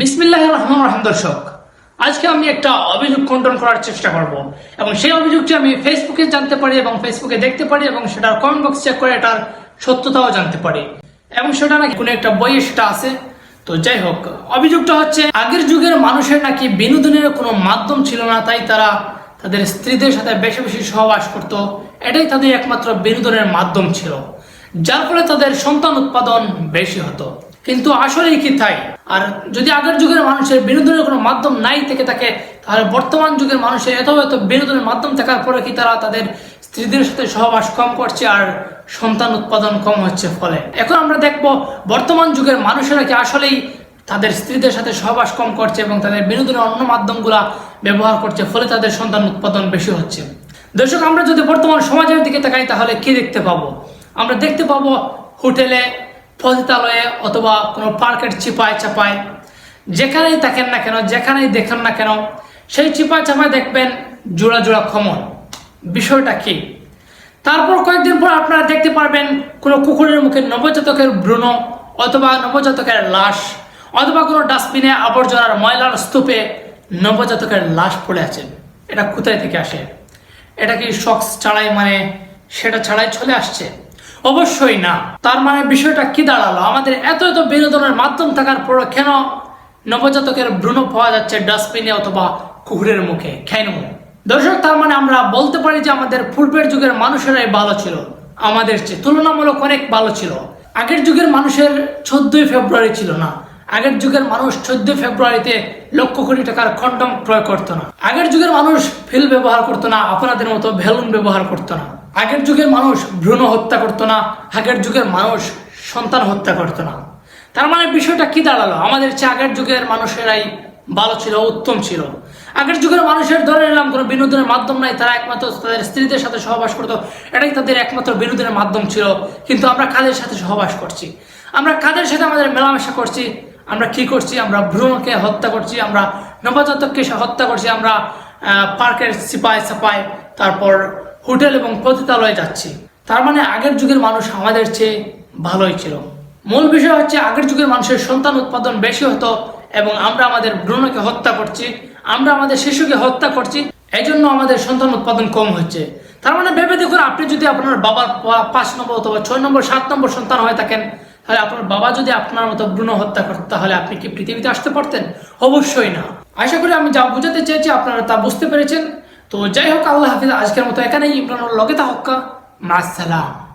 বিসমিল্লাহ রহমান রহিম, দর্শক। আজকে আমি একটা অভিযোগ খণ্ডন করার চেষ্টা করব এবং সেই অভিযোগটি আমি ফেসবুকে জানতে পারি এবং ফেসবুকে দেখতে পারি এবং সেটার কমেন্ট বক্স চেক করে এটার সত্যতাও জানতে পারি। এবং সেটা নাকি কোনো একটা বইয়ে সেটা আছে। তো যাই হোক, অভিযোগটা হচ্ছে, আগের যুগের মানুষের নাকি বিনোদনের কোনো মাধ্যম ছিল না, তাই তারা তাদের স্ত্রীদের সাথে বেশি বেশি সহবাস করত। এটাই তাদের একমাত্র বিনোদনের মাধ্যম ছিল। যার ফলে তাদের সন্তান উৎপাদন বেশি হতো। কিন্তু আসলেই কি তাই? আর যদি আগের যুগের মানুষের বিনোদনের কোনো মাধ্যম নাই থেকে থাকে, তাহলে বর্তমান যুগের মানুষের এত এত বিনোদনের মাধ্যম থাকার পরে কি তারা তাদের স্ত্রীদের সাথে সহবাস কম করছে আর সন্তান উৎপাদন কম হচ্ছে ফলে? এখন আমরা দেখব বর্তমান যুগের মানুষেরা কি আসলেই তাদের স্ত্রীদের সাথে সহবাস কম করছে এবং তাদের বিনোদনের অন্য মাধ্যমগুলা ব্যবহার করছে, ফলে তাদের সন্তান উৎপাদন বেশি হচ্ছে। দর্শক, আমরা যদি বর্তমান সমাজের দিকে তাকাই, তাহলে কি দেখতে পাবো? আমরা দেখতে পাবো হোটেলে পতিতালয়ে অথবা কোনো পার্কের চিপায় চাপায়, যেখানেই থাকেন না কেন, যেখানেই দেখেন না কেন, সেই চিপায় চাপায় দেখবেন জোড়া জোড়া খমন বিষয়টা কি? তারপর কয়েকদিন পর আপনারা দেখতে পারবেন কোনো কুকুরের মুখে নবজাতকের ভ্রূণ অথবা নবজাতকের লাশ, অথবা কোনো ডাস্টবিনে আবর্জনার ময়লার স্তূপে নবজাতকের লাশ পড়ে আছে। এটা কোথায় থেকে আসে? এটা কি শক্স ছাড়াই মানে সেটা ছাড়াই চলে আসছে? অবশ্যই না। তার মানে বিষয়টা কি দাঁড়াল? আমাদের এত এত বিনোদনের মাধ্যম থাকার পর কেন নবজাতকের ভ্রূণ পাওয়া যাচ্ছে ডাস্টবিনে অথবা কুকুরের মুখে? কেন দর্শক, তার মানে আমরা বলতে পারি যে আমাদের পূর্বের যুগের মানুষেরাই ভালো ছিল। আমাদের চেয়ে তুলনামূলক অনেক ভালো ছিল। আগের যুগের মানুষের চোদ্দই ফেব্রুয়ারি ছিল না। আগের যুগের মানুষ চোদ্দ ফেব্রুয়ারিতে লক্ষ কোটি টাকার খন্ডম ক্রয় করতো না। আগের যুগের মানুষ ফিল ব্যবহার করতো না, আপনাদের মতো বেলুন ব্যবহার করতো না। আগের যুগের মানুষ ভ্রূণ হত্যা করতো না, আগের যুগের মানুষ সন্তান হত্যা করতো না। তার মানে বিষয়টা কি দাঁড়াল? আমাদের চেয়ে আগের যুগের মানুষেরাই ভালো ছিল, উত্তম ছিল। আগের যুগের মানুষের ধরে নিলাম, কোনো বিনোদনের মাধ্যম নাই, তারা একমাত্র তাদের স্ত্রীদের সাথে সহবাস করতো। এটাই তাদের একমাত্র বিনোদনের মাধ্যম ছিল। কিন্তু আমরা কাদের সাথে সহবাস করছি? আমরা কাদের সাথে আমাদের মেলামেশা করছি? আমরা কি করছি? আমরা ভ্রূণকে হত্যা করছি, আমরা নবজাতককে হত্যা করছি, আমরা পার্কের সিপাই সাপাই, তারপর হোটেল এবং পতিতালয়ে যাচ্ছি। তার মানে আগের যুগের মানুষ আমাদের চেয়ে ভালোই ছিল। মূল বিষয় হচ্ছে আগের যুগের মানুষের সন্তান উৎপাদন বেশি হতো এবং আমরা আমাদের ভ্রূণকে হত্যা করছি, আমরা আমাদের শিশুকে হত্যা করছি এই জন্য আমাদের সন্তান উৎপাদন কম হচ্ছে। তার মানে ভেবে দেখুন, আপনি যদি আপনার বাবার পাঁচ নম্বর অথবা ছয় নম্বর, সাত নম্বর সন্তান হয়ে থাকেন তাহলে আপনার বাবা যদি আপনার মতো ভ্রূণ হত্যা করতেন তাহলে আপনি কি পৃথিবীতে আসতে পারতেন? অবশ্যই না। আশা করি আমি যা বোঝাতে চেয়েছি আপনারা তা বুঝতে পেরেছেন। তো যাই হোক, আল্লাহ হাফিজ, আজকের মতো এখানেই। ইমরানুর লগে তা হক্কা মাসালাম